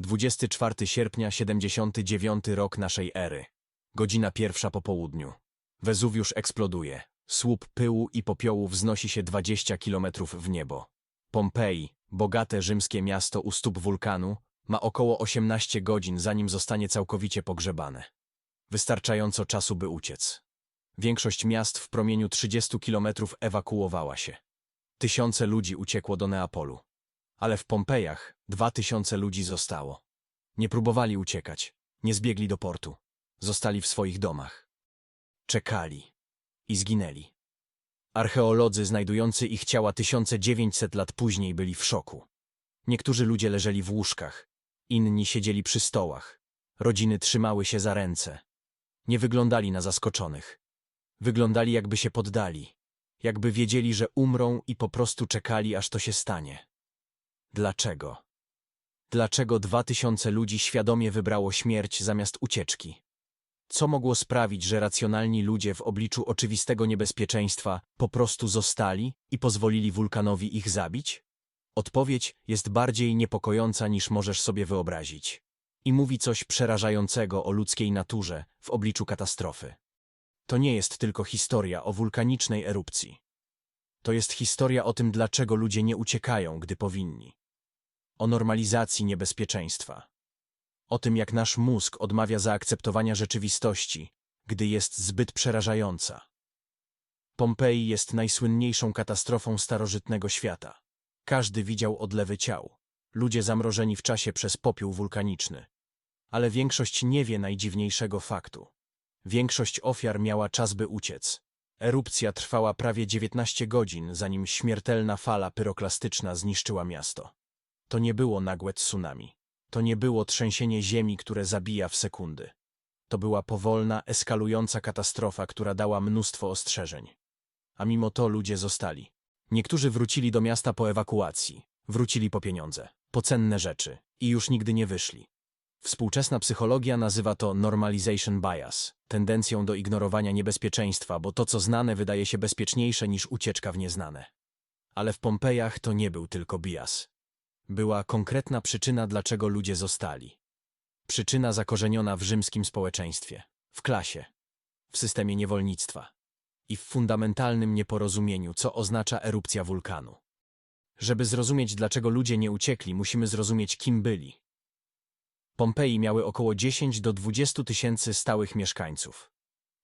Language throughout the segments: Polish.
24 sierpnia 79 rok naszej ery. Godzina pierwsza po południu. Wezuwiusz eksploduje. Słup pyłu i popiołu wznosi się 20 kilometrów w niebo. Pompeji, bogate rzymskie miasto u stóp wulkanu, ma około 18 godzin, zanim zostanie całkowicie pogrzebane. Wystarczająco czasu, by uciec. Większość miast w promieniu 30 kilometrów ewakuowała się. Tysiące ludzi uciekło do Neapolu. Ale w Pompejach dwa tysiące ludzi zostało. Nie próbowali uciekać, nie zbiegli do portu. Zostali w swoich domach. Czekali i zginęli. Archeolodzy znajdujący ich ciała 1900 lat później byli w szoku. Niektórzy ludzie leżeli w łóżkach, inni siedzieli przy stołach. Rodziny trzymały się za ręce. Nie wyglądali na zaskoczonych. Wyglądali jakby się poddali, jakby wiedzieli, że umrą i po prostu czekali, aż to się stanie. Dlaczego? Dlaczego dwa tysiące ludzi świadomie wybrało śmierć zamiast ucieczki? Co mogło sprawić, że racjonalni ludzie w obliczu oczywistego niebezpieczeństwa po prostu zostali i pozwolili wulkanowi ich zabić? Odpowiedź jest bardziej niepokojąca niż możesz sobie wyobrazić. I mówi coś przerażającego o ludzkiej naturze w obliczu katastrofy. To nie jest tylko historia o wulkanicznej erupcji. To jest historia o tym, dlaczego ludzie nie uciekają, gdy powinni. O normalizacji niebezpieczeństwa. O tym, jak nasz mózg odmawia zaakceptowania rzeczywistości, gdy jest zbyt przerażająca. Pompeji jest najsłynniejszą katastrofą starożytnego świata. Każdy widział odlewy ciał. Ludzie zamrożeni w czasie przez popiół wulkaniczny. Ale większość nie wie najdziwniejszego faktu. Większość ofiar miała czas, by uciec. Erupcja trwała prawie 19 godzin, zanim śmiertelna fala pyroklastyczna zniszczyła miasto. To nie było nagłe tsunami. To nie było trzęsienie ziemi, które zabija w sekundy. To była powolna, eskalująca katastrofa, która dała mnóstwo ostrzeżeń. A mimo to ludzie zostali. Niektórzy wrócili do miasta po ewakuacji, wrócili po pieniądze, po cenne rzeczy i już nigdy nie wyszli. Współczesna psychologia nazywa to normalization bias, tendencją do ignorowania niebezpieczeństwa, bo to, co znane, wydaje się bezpieczniejsze niż ucieczka w nieznane. Ale w Pompejach to nie był tylko bias. Była konkretna przyczyna, dlaczego ludzie zostali. Przyczyna zakorzeniona w rzymskim społeczeństwie, w klasie, w systemie niewolnictwa i w fundamentalnym nieporozumieniu, co oznacza erupcja wulkanu. Żeby zrozumieć, dlaczego ludzie nie uciekli, musimy zrozumieć, kim byli. Pompeji miały około 10 do 20 tysięcy stałych mieszkańców.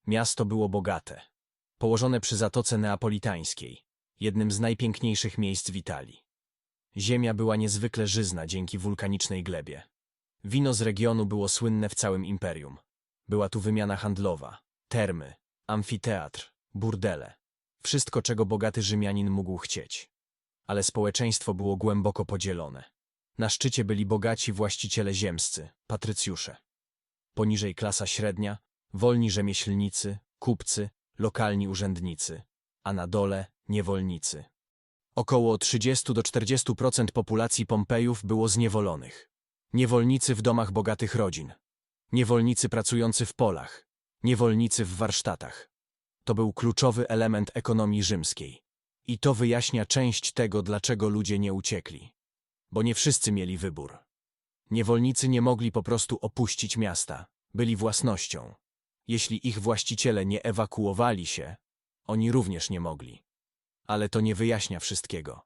Miasto było bogate, położone przy Zatoce Neapolitańskiej, jednym z najpiękniejszych miejsc w Italii. Ziemia była niezwykle żyzna dzięki wulkanicznej glebie. Wino z regionu było słynne w całym imperium. Była tu wymiana handlowa, termy, amfiteatr, burdele. Wszystko, czego bogaty Rzymianin mógł chcieć. Ale społeczeństwo było głęboko podzielone. Na szczycie byli bogaci właściciele ziemscy, patrycjusze. Poniżej klasa średnia, wolni rzemieślnicy, kupcy, lokalni urzędnicy, a na dole niewolnicy. Około 30 do 40% populacji Pompejów było zniewolonych. Niewolnicy w domach bogatych rodzin. Niewolnicy pracujący w polach. Niewolnicy w warsztatach. To był kluczowy element ekonomii rzymskiej. I to wyjaśnia część tego, dlaczego ludzie nie uciekli. Bo nie wszyscy mieli wybór. Niewolnicy nie mogli po prostu opuścić miasta. Byli własnością. Jeśli ich właściciele nie ewakuowali się, oni również nie mogli. Ale to nie wyjaśnia wszystkiego.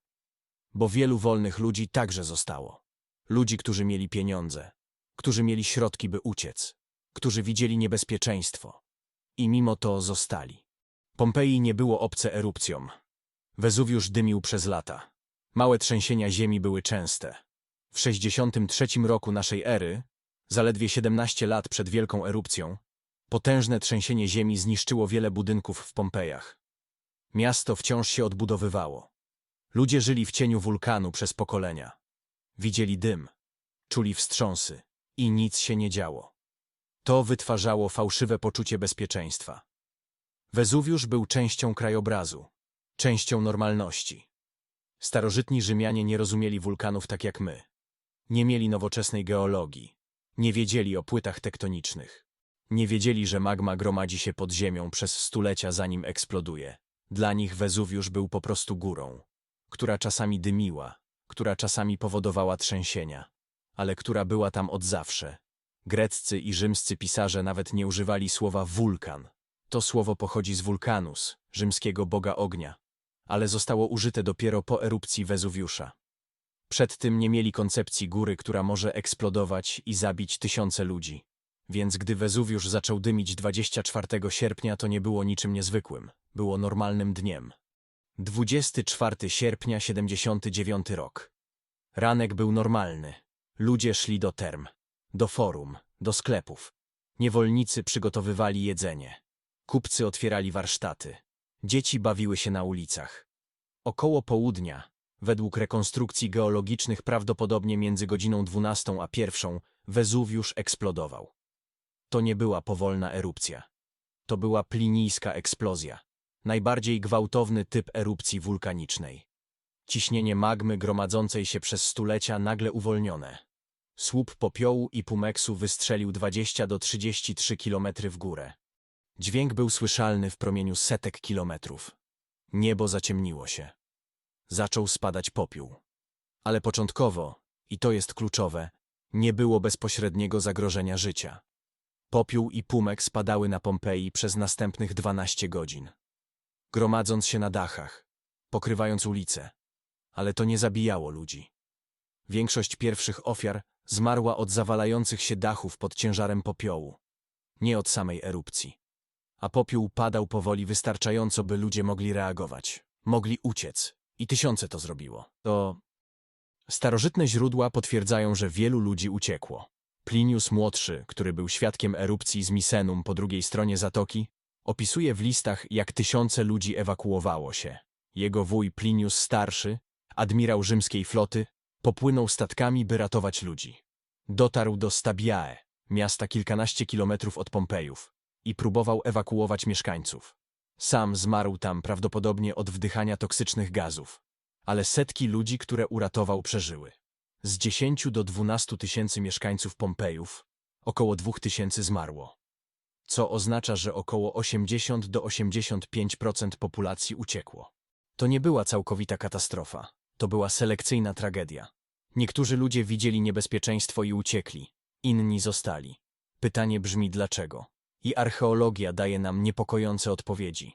Bo wielu wolnych ludzi także zostało. Ludzi, którzy mieli pieniądze, którzy mieli środki, by uciec, którzy widzieli niebezpieczeństwo. I mimo to zostali. Pompeji nie było obce erupcjom. Wezuwiusz dymił przez lata. Małe trzęsienia ziemi były częste. W 63 roku naszej ery, zaledwie 17 lat przed wielką erupcją, potężne trzęsienie ziemi zniszczyło wiele budynków w Pompejach. Miasto wciąż się odbudowywało. Ludzie żyli w cieniu wulkanu przez pokolenia. Widzieli dym, czuli wstrząsy i nic się nie działo. To wytwarzało fałszywe poczucie bezpieczeństwa. Wezuwiusz był częścią krajobrazu, częścią normalności. Starożytni Rzymianie nie rozumieli wulkanów tak jak my. Nie mieli nowoczesnej geologii. Nie wiedzieli o płytach tektonicznych. Nie wiedzieli, że magma gromadzi się pod ziemią przez stulecia zanim eksploduje. Dla nich Wezuwiusz był po prostu górą, która czasami dymiła, która czasami powodowała trzęsienia, ale która była tam od zawsze. Greccy i rzymscy pisarze nawet nie używali słowa wulkan. To słowo pochodzi z wulkanus, rzymskiego boga ognia, ale zostało użyte dopiero po erupcji Wezuwiusza. Przed tym nie mieli koncepcji góry, która może eksplodować i zabić tysiące ludzi. Więc gdy Wezuwiusz zaczął dymić 24 sierpnia, to nie było niczym niezwykłym. Było normalnym dniem. 24 sierpnia 79 rok. Ranek był normalny. Ludzie szli do term, do forum, do sklepów. Niewolnicy przygotowywali jedzenie. Kupcy otwierali warsztaty. Dzieci bawiły się na ulicach. Około południa, według rekonstrukcji geologicznych prawdopodobnie między godziną 12 a 1, Wezuwiusz eksplodował. To nie była powolna erupcja. To była plinijska eksplozja. Najbardziej gwałtowny typ erupcji wulkanicznej. Ciśnienie magmy gromadzącej się przez stulecia nagle uwolnione. Słup popiołu i pumeksu wystrzelił 20 do 33 kilometry w górę. Dźwięk był słyszalny w promieniu setek kilometrów. Niebo zaciemniło się. Zaczął spadać popiół. Ale początkowo, i to jest kluczowe, nie było bezpośredniego zagrożenia życia. Popiół i pumek spadały na Pompeji przez następnych 12 godzin. Gromadząc się na dachach, pokrywając ulice. Ale to nie zabijało ludzi. Większość pierwszych ofiar zmarła od zawalających się dachów pod ciężarem popiołu, nie od samej erupcji. A popiół padał powoli wystarczająco, by ludzie mogli reagować, mogli uciec. I tysiące to zrobiło. To starożytne źródła potwierdzają, że wielu ludzi uciekło. Plinius młodszy, który był świadkiem erupcji z Misenum po drugiej stronie zatoki, opisuje w listach, jak tysiące ludzi ewakuowało się. Jego wuj Plinius starszy, admirał rzymskiej floty, popłynął statkami, by ratować ludzi. Dotarł do Stabiae, miasta kilkanaście kilometrów od Pompejów, i próbował ewakuować mieszkańców. Sam zmarł tam prawdopodobnie od wdychania toksycznych gazów, ale setki ludzi, które uratował, przeżyły. Z 10 do 12 tysięcy mieszkańców Pompejów około 2 tysięcy zmarło, co oznacza, że około 80 do 85% populacji uciekło. To nie była całkowita katastrofa, to była selekcyjna tragedia. Niektórzy ludzie widzieli niebezpieczeństwo i uciekli, inni zostali. Pytanie brzmi dlaczego? I archeologia daje nam niepokojące odpowiedzi.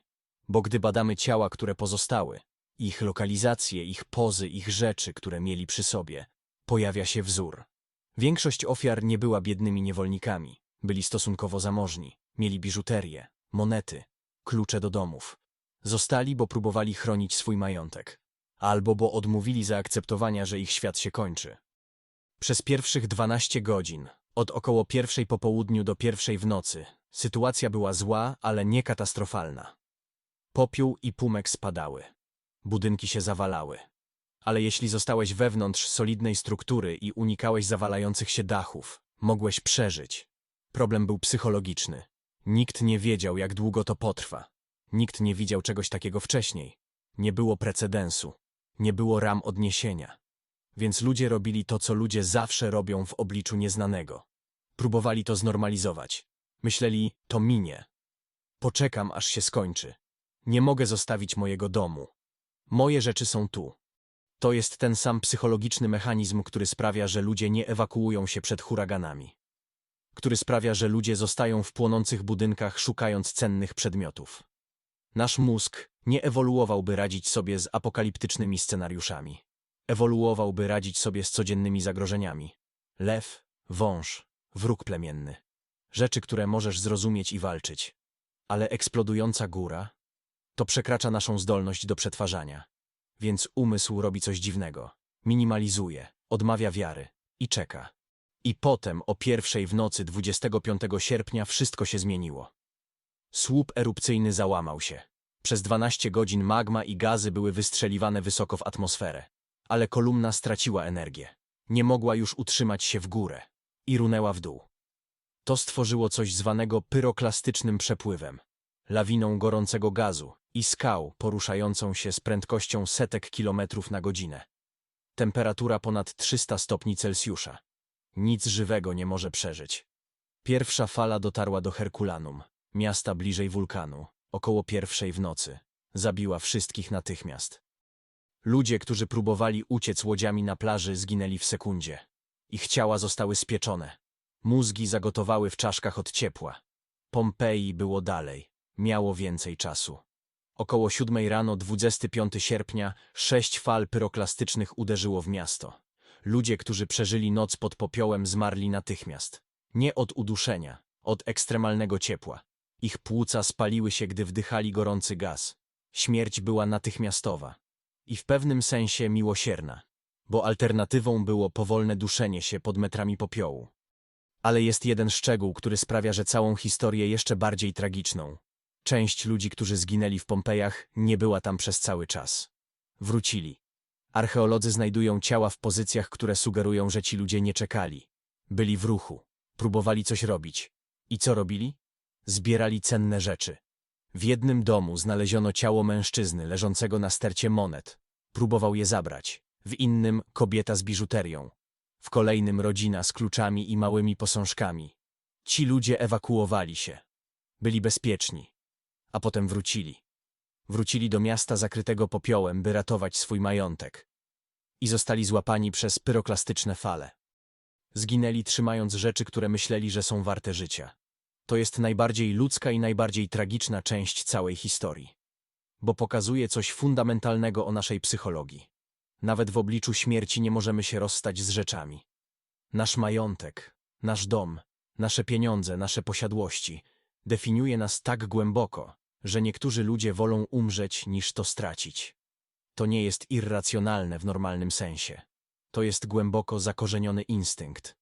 Bo gdy badamy ciała, które pozostały, ich lokalizacje, ich pozy, ich rzeczy, które mieli przy sobie, pojawia się wzór. Większość ofiar nie była biednymi niewolnikami, byli stosunkowo zamożni, mieli biżuterię, monety, klucze do domów. Zostali, bo próbowali chronić swój majątek, albo bo odmówili zaakceptowania, że ich świat się kończy. Przez pierwszych 12 godzin, od około pierwszej po południu do pierwszej w nocy, sytuacja była zła, ale nie katastrofalna. Popiół i pumek spadały. Budynki się zawalały. Ale jeśli zostałeś wewnątrz solidnej struktury i unikałeś zawalających się dachów, mogłeś przeżyć. Problem był psychologiczny. Nikt nie wiedział, jak długo to potrwa. Nikt nie widział czegoś takiego wcześniej. Nie było precedensu. Nie było ram odniesienia. Więc ludzie robili to, co ludzie zawsze robią w obliczu nieznanego. Próbowali to znormalizować. Myśleli, to minie. Poczekam, aż się skończy. Nie mogę zostawić mojego domu. Moje rzeczy są tu. To jest ten sam psychologiczny mechanizm, który sprawia, że ludzie nie ewakuują się przed huraganami. Który sprawia, że ludzie zostają w płonących budynkach szukając cennych przedmiotów. Nasz mózg nie ewoluowałby radzić sobie z apokaliptycznymi scenariuszami. Ewoluowałby radzić sobie z codziennymi zagrożeniami. Lew, wąż, wróg plemienny. Rzeczy, które możesz zrozumieć i walczyć. Ale eksplodująca góra to przekracza naszą zdolność do przetwarzania. Więc umysł robi coś dziwnego. Minimalizuje, odmawia wiary i czeka. I potem o pierwszej w nocy 25 sierpnia wszystko się zmieniło. Słup erupcyjny załamał się. Przez 12 godzin magma i gazy były wystrzeliwane wysoko w atmosferę. Ale kolumna straciła energię. Nie mogła już utrzymać się w górę. I runęła w dół. To stworzyło coś zwanego pyroklastycznym przepływem. Lawiną gorącego gazu i skał poruszającą się z prędkością setek kilometrów na godzinę. Temperatura ponad 300 stopni Celsjusza. Nic żywego nie może przeżyć. Pierwsza fala dotarła do Herkulanum, miasta bliżej wulkanu, około pierwszej w nocy. Zabiła wszystkich natychmiast. Ludzie, którzy próbowali uciec łodziami na plaży, zginęli w sekundzie. Ich ciała zostały spieczone. Mózgi zagotowały w czaszkach od ciepła. Pompeji było dalej. Miało więcej czasu. Około siódmej rano 25 sierpnia sześć fal pyroklastycznych uderzyło w miasto. Ludzie, którzy przeżyli noc pod popiołem, zmarli natychmiast. Nie od uduszenia, od ekstremalnego ciepła. Ich płuca spaliły się, gdy wdychali gorący gaz. Śmierć była natychmiastowa i w pewnym sensie miłosierna, bo alternatywą było powolne duszenie się pod metrami popiołu. Ale jest jeden szczegół, który sprawia, że całą historię jeszcze bardziej tragiczną. Część ludzi, którzy zginęli w Pompejach, nie była tam przez cały czas. Wrócili. Archeolodzy znajdują ciała w pozycjach, które sugerują, że ci ludzie nie czekali. Byli w ruchu, próbowali coś robić. I co robili? Zbierali cenne rzeczy. W jednym domu znaleziono ciało mężczyzny leżącego na stercie monet. Próbował je zabrać. W innym kobieta z biżuterią. W kolejnym rodzina z kluczami i małymi posążkami. Ci ludzie ewakuowali się. Byli bezpieczni. A potem wrócili. Wrócili do miasta zakrytego popiołem, by ratować swój majątek. I zostali złapani przez pyroklastyczne fale. Zginęli trzymając rzeczy, które myśleli, że są warte życia. To jest najbardziej ludzka i najbardziej tragiczna część całej historii. Bo pokazuje coś fundamentalnego o naszej psychologii. Nawet w obliczu śmierci nie możemy się rozstać z rzeczami. Nasz majątek, nasz dom, nasze pieniądze, nasze posiadłości definiuje nas tak głęboko, że niektórzy ludzie wolą umrzeć niż to stracić. To nie jest irracjonalne w normalnym sensie. To jest głęboko zakorzeniony instynkt.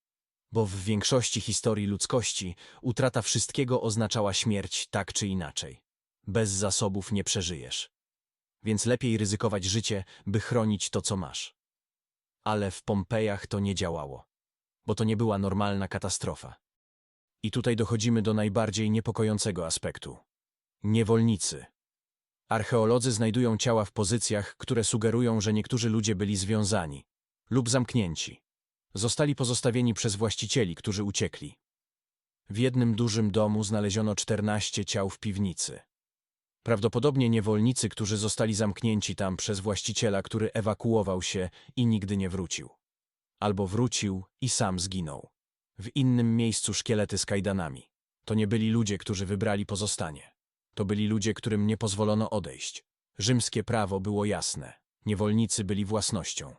Bo w większości historii ludzkości utrata wszystkiego oznaczała śmierć tak czy inaczej. Bez zasobów nie przeżyjesz. Więc lepiej ryzykować życie, by chronić to, co masz. Ale w Pompejach to nie działało, bo to nie była normalna katastrofa. I tutaj dochodzimy do najbardziej niepokojącego aspektu. Niewolnicy. Archeolodzy znajdują ciała w pozycjach, które sugerują, że niektórzy ludzie byli związani lub zamknięci. Zostali pozostawieni przez właścicieli, którzy uciekli. W jednym dużym domu znaleziono 14 ciał w piwnicy. Prawdopodobnie niewolnicy, którzy zostali zamknięci tam przez właściciela, który ewakuował się i nigdy nie wrócił. Albo wrócił i sam zginął. W innym miejscu szkielety z kajdanami. To nie byli ludzie, którzy wybrali pozostanie. To byli ludzie, którym nie pozwolono odejść. Rzymskie prawo było jasne. Niewolnicy byli własnością.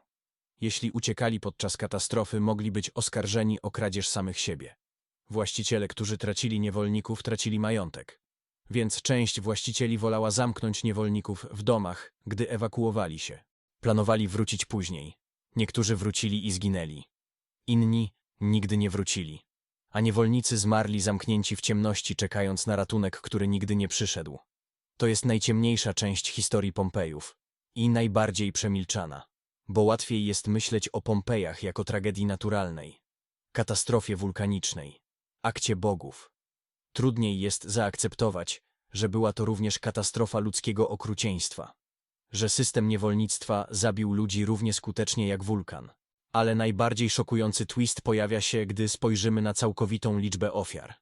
Jeśli uciekali podczas katastrofy, mogli być oskarżeni o kradzież samych siebie. Właściciele, którzy tracili niewolników, tracili majątek. Więc część właścicieli wolała zamknąć niewolników w domach, gdy ewakuowali się. Planowali wrócić później. Niektórzy wrócili i zginęli. Inni nigdy nie wrócili. A niewolnicy zmarli zamknięci w ciemności, czekając na ratunek, który nigdy nie przyszedł. To jest najciemniejsza część historii Pompejów i najbardziej przemilczana bo łatwiej jest myśleć o Pompejach jako tragedii naturalnej, katastrofie wulkanicznej, akcie bogów. Trudniej jest zaakceptować, że była to również katastrofa ludzkiego okrucieństwa, że system niewolnictwa zabił ludzi równie skutecznie jak wulkan. Ale najbardziej szokujący twist pojawia się, gdy spojrzymy na całkowitą liczbę ofiar.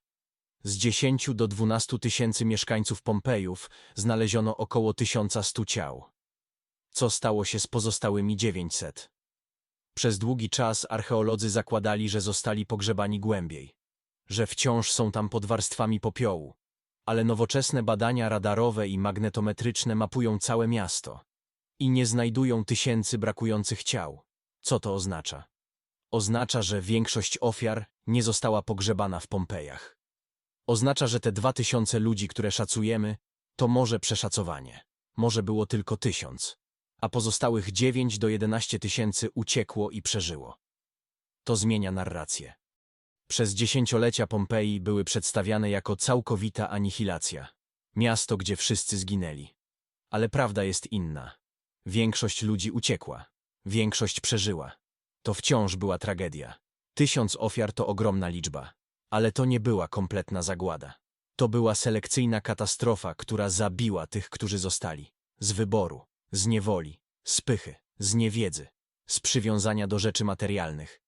Z 10 do 12 tysięcy mieszkańców Pompejów znaleziono około 1100 ciał. Co stało się z pozostałymi 900? Przez długi czas archeolodzy zakładali, że zostali pogrzebani głębiej, że wciąż są tam pod warstwami popiołu, ale nowoczesne badania radarowe i magnetometryczne mapują całe miasto i nie znajdują tysięcy brakujących ciał. Co to oznacza? Oznacza, że większość ofiar nie została pogrzebana w Pompejach. Oznacza, że te dwa tysiące ludzi, które szacujemy, to może przeszacowanie. Może było tylko tysiąc a pozostałych 9 do 11 tysięcy uciekło i przeżyło. To zmienia narrację. Przez dziesięciolecia Pompeji były przedstawiane jako całkowita anihilacja. Miasto, gdzie wszyscy zginęli. Ale prawda jest inna. Większość ludzi uciekła. Większość przeżyła. To wciąż była tragedia. Tysiąc ofiar to ogromna liczba. Ale to nie była kompletna zagłada. To była selekcyjna katastrofa, która zabiła tych, którzy zostali. Z wyboru z niewoli, z pychy, z niewiedzy, z przywiązania do rzeczy materialnych.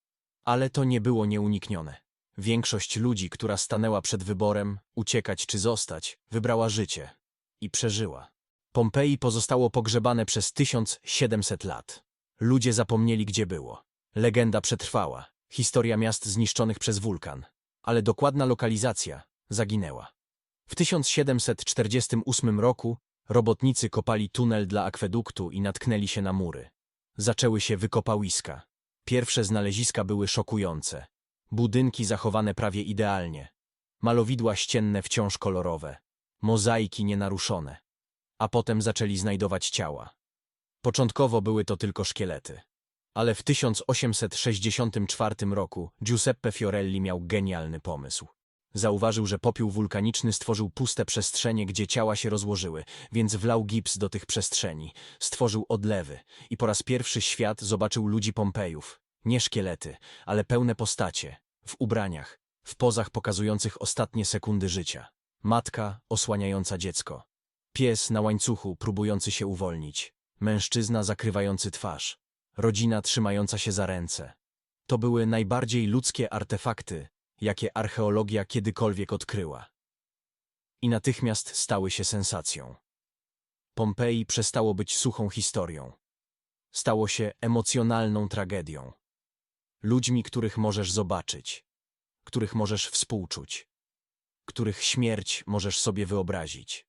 Ale to nie było nieuniknione. Większość ludzi, która stanęła przed wyborem, uciekać czy zostać, wybrała życie i przeżyła. Pompeji pozostało pogrzebane przez 1700 lat. Ludzie zapomnieli, gdzie było. Legenda przetrwała. Historia miast zniszczonych przez wulkan. Ale dokładna lokalizacja zaginęła. W 1748 roku robotnicy kopali tunel dla akweduktu i natknęli się na mury. Zaczęły się wykopawiska. Pierwsze znaleziska były szokujące. Budynki zachowane prawie idealnie. Malowidła ścienne wciąż kolorowe. Mozaiki nienaruszone. A potem zaczęli znajdować ciała. Początkowo były to tylko szkielety. Ale w 1864 roku Giuseppe Fiorelli miał genialny pomysł. Zauważył, że popiół wulkaniczny stworzył puste przestrzenie, gdzie ciała się rozłożyły, więc wlał gips do tych przestrzeni, stworzył odlewy i po raz pierwszy świat zobaczył ludzi Pompejów. Nie szkielety, ale pełne postacie, w ubraniach, w pozach pokazujących ostatnie sekundy życia. Matka osłaniająca dziecko. Pies na łańcuchu próbujący się uwolnić. Mężczyzna zakrywający twarz. Rodzina trzymająca się za ręce. To były najbardziej ludzkie artefakty, jakie archeologia kiedykolwiek odkryła. I natychmiast stały się sensacją. Pompeji przestało być suchą historią. Stało się emocjonalną tragedią. Ludźmi, których możesz zobaczyć, których możesz współczuć, których śmierć możesz sobie wyobrazić.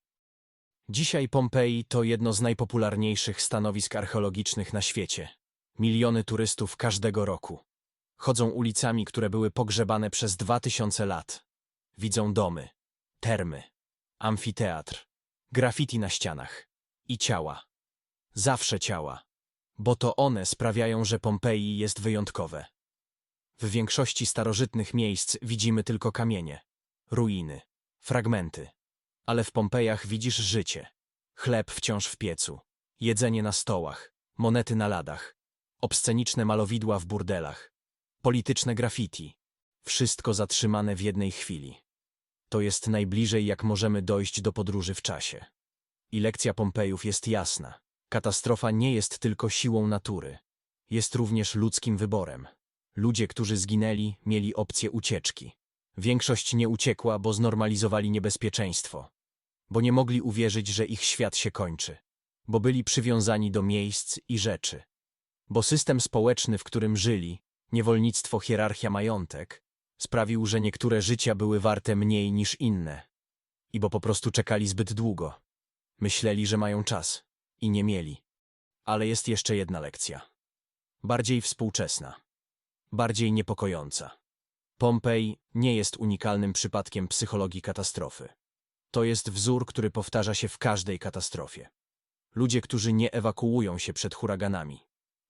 Dzisiaj Pompeji to jedno z najpopularniejszych stanowisk archeologicznych na świecie. Miliony turystów każdego roku. Chodzą ulicami, które były pogrzebane przez dwa tysiące lat. Widzą domy, termy, amfiteatr, graffiti na ścianach i ciała. Zawsze ciała, bo to one sprawiają, że Pompeji jest wyjątkowe. W większości starożytnych miejsc widzimy tylko kamienie, ruiny, fragmenty. Ale w Pompejach widzisz życie. Chleb wciąż w piecu, jedzenie na stołach, monety na ladach, obsceniczne malowidła w burdelach, polityczne graffiti. Wszystko zatrzymane w jednej chwili. To jest najbliżej, jak możemy dojść do podróży w czasie. I lekcja Pompejów jest jasna. Katastrofa nie jest tylko siłą natury. Jest również ludzkim wyborem. Ludzie, którzy zginęli, mieli opcję ucieczki. Większość nie uciekła, bo znormalizowali niebezpieczeństwo. Bo nie mogli uwierzyć, że ich świat się kończy. Bo byli przywiązani do miejsc i rzeczy. Bo system społeczny, w którym żyli, niewolnictwo, hierarchia, majątek, sprawił, że niektóre życia były warte mniej niż inne. I bo po prostu czekali zbyt długo. Myśleli, że mają czas. I nie mieli. Ale jest jeszcze jedna lekcja. Bardziej współczesna. Bardziej niepokojąca. Pompej nie jest unikalnym przypadkiem psychologii katastrofy. To jest wzór, który powtarza się w każdej katastrofie. Ludzie, którzy nie ewakuują się przed huraganami,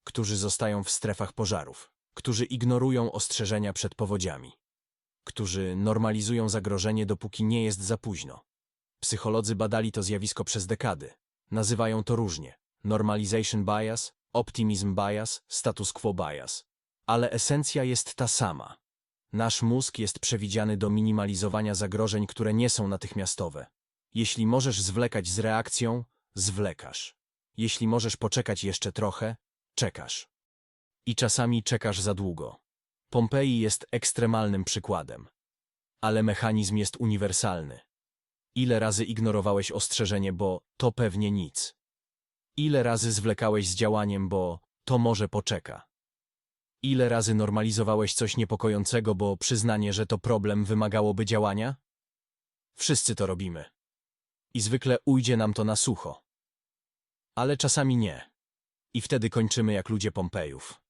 którzy zostają w strefach pożarów, którzy ignorują ostrzeżenia przed powodziami, którzy normalizują zagrożenie, dopóki nie jest za późno. Psycholodzy badali to zjawisko przez dekady. Nazywają to różnie. Normalization bias, optimism bias, status quo bias. Ale esencja jest ta sama. Nasz mózg jest przewidziany do minimalizowania zagrożeń, które nie są natychmiastowe. Jeśli możesz zwlekać z reakcją, zwlekasz. Jeśli możesz poczekać jeszcze trochę, czekasz. I czasami czekasz za długo. Pompeji jest ekstremalnym przykładem. Ale mechanizm jest uniwersalny. Ile razy ignorowałeś ostrzeżenie, bo to pewnie nic? Ile razy zwlekałeś z działaniem, bo to może poczeka? Ile razy normalizowałeś coś niepokojącego, bo przyznanie, że to problem wymagałoby działania? Wszyscy to robimy. I zwykle ujdzie nam to na sucho. Ale czasami nie. I wtedy kończymy jak ludzie Pompejów.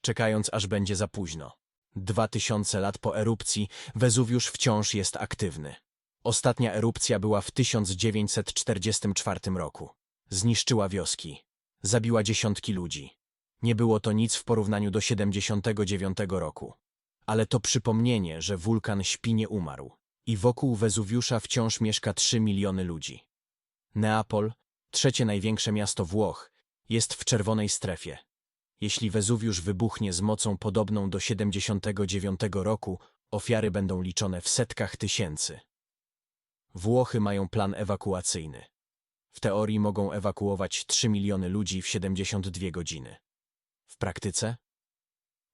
Czekając, aż będzie za późno. Dwa tysiące lat po erupcji Wezuwiusz wciąż jest aktywny. Ostatnia erupcja była w 1944 roku. Zniszczyła wioski. Zabiła dziesiątki ludzi. Nie było to nic w porównaniu do 79 roku. Ale to przypomnienie, że wulkan śpi nie umarł. I wokół Wezuwiusza wciąż mieszka 3 miliony ludzi. Neapol, trzecie największe miasto Włoch, jest w czerwonej strefie. Jeśli Wezuwiusz wybuchnie z mocą podobną do 79 roku, ofiary będą liczone w setkach tysięcy. Włochy mają plan ewakuacyjny. W teorii mogą ewakuować 3 miliony ludzi w 72 godziny. W praktyce?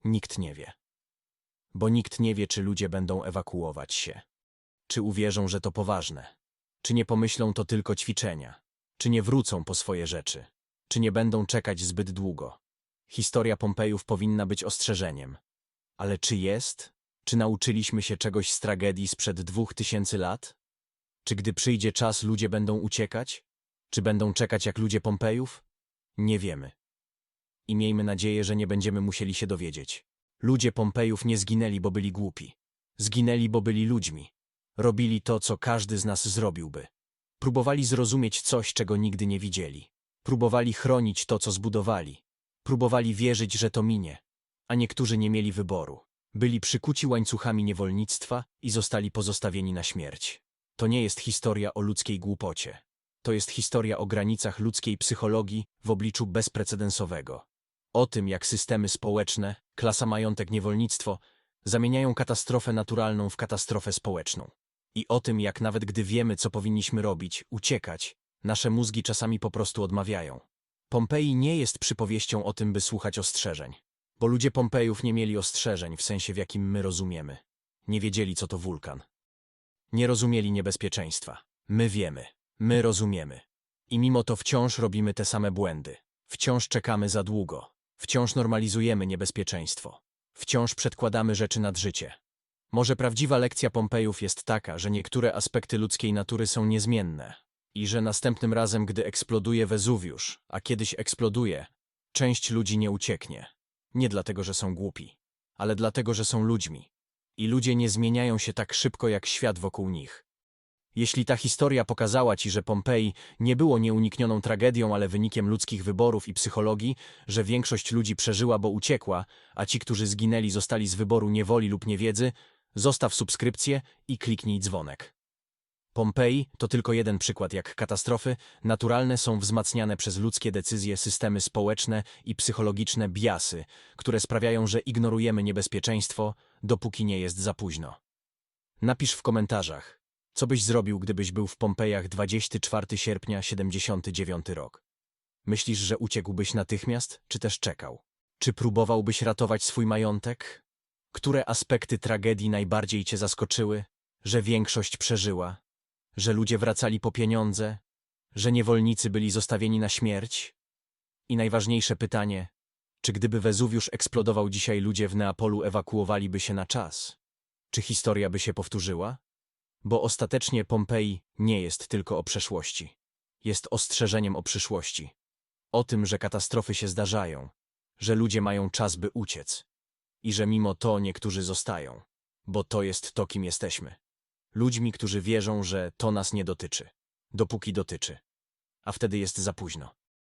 Nikt nie wie. Bo nikt nie wie, czy ludzie będą ewakuować się. Czy uwierzą, że to poważne? Czy nie pomyślą to tylko ćwiczenia? Czy nie wrócą po swoje rzeczy? Czy nie będą czekać zbyt długo? Historia Pompejów powinna być ostrzeżeniem. Ale czy jest? Czy nauczyliśmy się czegoś z tragedii sprzed dwóch tysięcy lat? Czy gdy przyjdzie czas, ludzie będą uciekać? Czy będą czekać jak ludzie Pompejów? Nie wiemy. I miejmy nadzieję, że nie będziemy musieli się dowiedzieć. Ludzie Pompejów nie zginęli, bo byli głupi. Zginęli, bo byli ludźmi. Robili to, co każdy z nas zrobiłby. Próbowali zrozumieć coś, czego nigdy nie widzieli. Próbowali chronić to, co zbudowali. Próbowali wierzyć, że to minie. A niektórzy nie mieli wyboru. Byli przykuci łańcuchami niewolnictwa i zostali pozostawieni na śmierć. To nie jest historia o ludzkiej głupocie. To jest historia o granicach ludzkiej psychologii w obliczu bezprecedensowego. O tym, jak systemy społeczne, klasa majątek niewolnictwo, zamieniają katastrofę naturalną w katastrofę społeczną. I o tym, jak nawet gdy wiemy, co powinniśmy robić, uciekać, nasze mózgi czasami po prostu odmawiają. Pompeji nie jest przypowieścią o tym, by słuchać ostrzeżeń. Bo ludzie Pompejów nie mieli ostrzeżeń w sensie, w jakim my rozumiemy. Nie wiedzieli, co to wulkan. Nie rozumieli niebezpieczeństwa. My wiemy. My rozumiemy. I mimo to wciąż robimy te same błędy. Wciąż czekamy za długo. Wciąż normalizujemy niebezpieczeństwo. Wciąż przedkładamy rzeczy nad życie. Może prawdziwa lekcja Pompejów jest taka, że niektóre aspekty ludzkiej natury są niezmienne i że następnym razem, gdy eksploduje Wezuwiusz, a kiedyś eksploduje, część ludzi nie ucieknie. Nie dlatego, że są głupi, ale dlatego, że są ludźmi. I ludzie nie zmieniają się tak szybko jak świat wokół nich. Jeśli ta historia pokazała ci, że Pompeji nie było nieuniknioną tragedią, ale wynikiem ludzkich wyborów i psychologii, że większość ludzi przeżyła, bo uciekła, a ci, którzy zginęli, zostali z wyboru niewoli lub niewiedzy, zostaw subskrypcję i kliknij dzwonek. Pompeji to tylko jeden przykład, jak katastrofy naturalne są wzmacniane przez ludzkie decyzje, systemy społeczne i psychologiczne biasy, które sprawiają, że ignorujemy niebezpieczeństwo, dopóki nie jest za późno. Napisz w komentarzach, co byś zrobił, gdybyś był w Pompejach 24 sierpnia 79 rok. Myślisz, że uciekłbyś natychmiast, czy też czekał? Czy próbowałbyś ratować swój majątek? Które aspekty tragedii najbardziej cię zaskoczyły? Że większość przeżyła? Że ludzie wracali po pieniądze? Że niewolnicy byli zostawieni na śmierć? I najważniejsze pytanie, czy gdyby Wezuwiusz eksplodował dzisiaj ludzie w Neapolu ewakuowaliby się na czas? Czy historia by się powtórzyła? Bo ostatecznie Pompeji nie jest tylko o przeszłości. Jest ostrzeżeniem o przyszłości. O tym, że katastrofy się zdarzają, że ludzie mają czas, by uciec. I że mimo to niektórzy zostają. Bo to jest to, kim jesteśmy. Ludźmi, którzy wierzą, że to nas nie dotyczy. Dopóki dotyczy. A wtedy jest za późno.